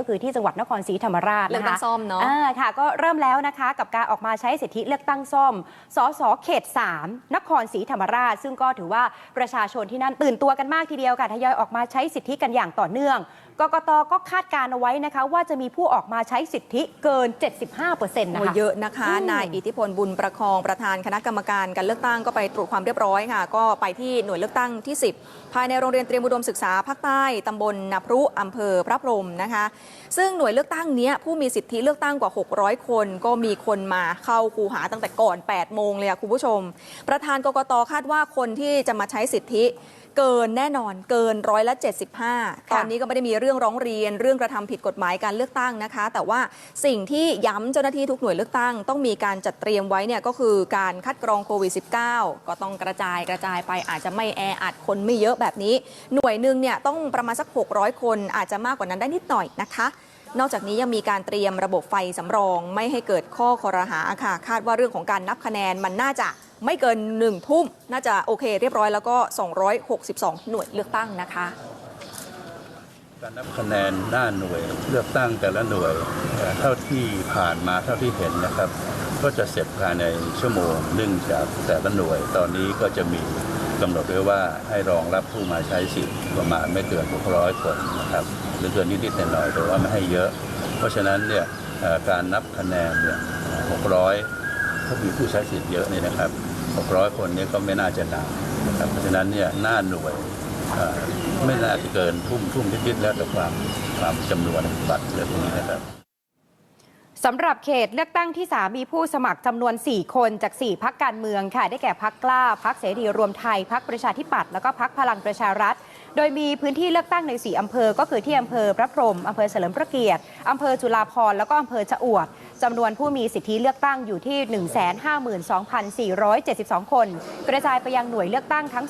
ก็คือที่จังหวัดนครศรีธรรมราชเลือกนะตั้คะงซ่อมเนอะอ่ค่ะ ก็เริ่มแล้วนะคะ กับการออกมาใช้สิทธิเลือกตั้งซ่อม สสเขต 3 นครศรีธรรมราช ซึ่งก็ถือว่าประชาชนที่นั่นตื่นตัวกันมากทีเดียวค่ะทยอยออกมาใช้สิทธิกันอย่างต่อเนื่อง กกตก็คาดการณ์เอาไว้นะคะ ว่าจะมีผู้ออกมาใช้สิทธิเกิน 75%นะโอ้คะเยอะนะคะอืมนายอิทธิพลบุญประคองประธานคณะกรรมการการเลือกตั้งก็ไปตรวจความเรียบร้อยค่ะ ก็ไปที่หน่วยเลือกตั้งที่ 10 ภายในโรงเรียนเตรียมอุดมศึกษาภาคใต้ตำบลนาพรุอำเภอพระพรหมนะคะ ซึ่งหน่วยเลือกตั้งเนี้ยผู้มีสิทธิเลือกตั้งกว่า 600 คน ก็มีคนมาเข้าคูหาตั้งแต่ก่อน 8 โมงเลยอะคุณผู้ชม ประธานกกตคาดว่าคนที่จะมาใช้สิทธิเกินแน่นอนเกินร้อยละ 75 ตอนนี้ก็ไม่ได้มีเรื่องร้องเรียน เรื่องกระทำผิดกฎหมายการเลือกตั้งนะคะ แต่ว่าสิ่งที่ย้ำเจ้าหน้าที่ทุกหน่วยเลือกตั้ง ต้องมีการจัดเตรียมไว้เนี่ยก็คือการคัดกรองโควิด -19 ก็ต้องกระจายกระจายไปอาจจะไม่แออัดคนไม่เยอะแบบนี้ หน่วยหนึ่งเนี่ยต้องประมาณสัก 600 คนอาจจะมากกว่านั้นได้นิดหน่อยนะคะนอกจากนี้ยังมีการเตรียมระบบไฟสำรอง ไม่ให้เกิดข้อคอรหาค่ะ คาดว่าเรื่องของการนับคะแนนมันน่าจะ ไม่เกินหนึ่งทุ่มน่าจะโอเคเรียบร้อยแล้วก็ 262 หน่วยเลือกตั้งนะคะการนับคะแนนหน้าหน่วยเลือกตั้งแต่ละหน่วยเท่าที่ผ่านมาเท่าที่เห็นนะครับ ก็จะเสร็จภายในชั่วโมงนึ่งจากแต่ละหน่วย ตอนนี้ก็จะมีกำหนดไว้ว่าให้รองรับผู้มาใช้สิทธิ์ประมาณไม่เกิน 600 คนนะครับหรือเกินนิดๆหน่อยๆแต่ว่าไม่ให้เยอะ เพราะฉะนั้นเนี่ยการนับคะแนนเนี่ย600 ถ้ามีผู้ใช้สิทธิ์เยอะเนี่ยนะครับ 600 คนนี่ยก็ไม่น่าจะนานนะครับเพราะฉะนั้นเนี่ยหน้าหน่วยไม่น่าจะเกินทุ่มทุ่มนิดๆแล้วแต่ความความจำนวนบัตรเรื่องนี้นะครับสำหรับเขตเลือกตั้งที่ 3 มีผู้สมัครจำนวน 4 คนจาก 4 พักการเมืองค่ะ ได้แก่พักกล้า พักเสรีรวมไทย พักประชาธิปัตย์ แล้วก็พักพลังประชารัฐ โดยมีพื้นที่เลือกตั้งใน 4 อำเภอ ก็คือที่อำเภอพระพรหมอำเภอเฉลิมพระเกียรติอำเภอจุฬาภรณ์ แล้วก็อำเภอชะอวด จำนวนผู้มีสิทธิเลือกตั้งอยู่ที่ 152,472 คน กระจายไปยังหน่วยเลือกตั้งทั้ง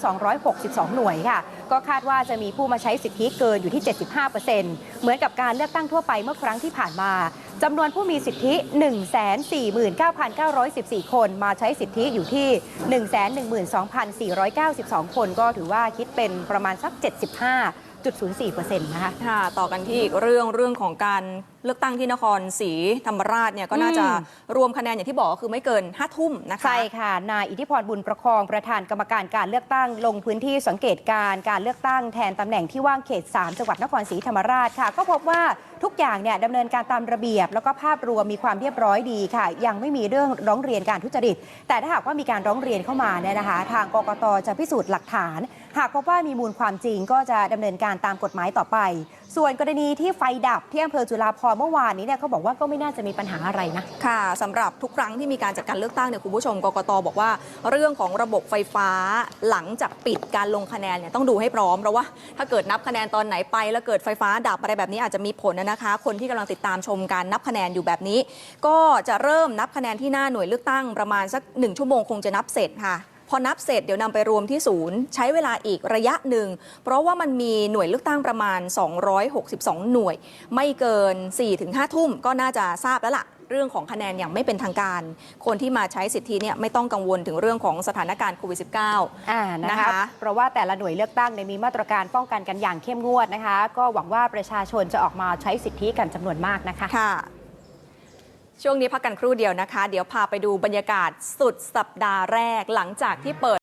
262 หน่วยค่ะ ก็คาดว่าจะมีผู้มาใช้สิทธิเกินอยู่ที่ 75%เหมือนกับการเลือกตั้งทั่วไปเมื่อครั้งที่ผ่านมาจำนวนผู้มีสิทธิ 149,914 คน มาใช้สิทธิอยู่ที่ 112,492 คน ก็ถือว่าคิดเป็นประมาณสัก 75.04%นะคะ ค่ะ ต่อกันที่อีกเรื่องเรื่องของการเลือกตั้งที่นครศรีธรรมราชเนี่ยก็น่าจะอืมรวมคะแนนอย่างที่บอกก็คือไม่เกิน5ทุ่มนะคะใช่ค่ะนายอิทธิพรบุญประคองประธานกรรมการการเลือกตั้งลงพื้นที่สังเกตการณ์การเลือกตั้งแทนตำแหน่งที่ว่างเขต 3 จังหวัดนครศรีธรรมราชค่ะ ก็พบว่าทุกอย่างเนี่ยดำเนินการตามระเบียบ แล้วก็ภาพรวมมีความเรียบร้อยดีค่ะ ยังไม่มีเรื่องร้องเรียนการทุจริต แต่ถ้าหากว่ามีการร้องเรียนเข้ามาเนี่ยนะคะ ทางกกตจะพิสูจน์หลักฐาน หากพบว่ามีมูลความจริงก็จะดำเนินการตามกฎหมายต่อไป ส่วนกรณีที่ไฟดับที่อำเภอจุฬาภรเมื่อวานนี้เนี่ยเขาบอกว่าก็ไม่น่าจะมีปัญหาอะไรนะ ค่ะสำหรับทุกครั้งที่มีการจัดการเลือกตั้งเนี่ยคุณผู้ชมกกตบอกว่า เรื่องของระบบไฟฟ้าหลังจากปิดการลงคะแนนเนี่ยต้องดูให้พร้อมเพราะว่า ถ้าเกิดนับคะแนนตอนไหนไป แล้วเกิดไฟฟ้าดับอะไรแบบนี้อาจจะมีผลนะคะ คนที่กำลังติดตามชมการนับคะแนนอยู่แบบนี้ ก็จะเริ่มนับคะแนนที่หน้าหน่วยเลือกตั้งประมาณสักหนึ่งชั่วโมงคงจะนับเสร็จค่ะ พอนับเสร็จเดี๋ยวนำไปรวมที่ศูนย์ ใช้เวลาอีกระยะหนึ่ง เพราะว่ามันมีหน่วยเลือกตั้งประมาณ 262 หน่วย ไม่เกิน 4-5 ทุ่มก็น่าจะทราบแล้วล่ะเรื่องของคะแนนอย่างไม่เป็นทางการ คนที่มาใช้สิทธิเนี่ยไม่ต้องกังวลถึงเรื่องของสถานการณ์โควิด -19 อ่านะนะคะคะ เพราะว่าแต่ละหน่วยเลือกตั้งเนี่ยมีมาตรการป้องกันกันอย่างเข้มงวดนะคะ ก็หวังว่าประชาชนจะออกมาใช้สิทธิกันจำนวนมากนะคะค่ะ ช่วงนี้พักกันครู่เดียวนะคะ เดี๋ยวพาไปดูบรรยากาศสุดสัปดาห์แรกหลังจากที่เปิด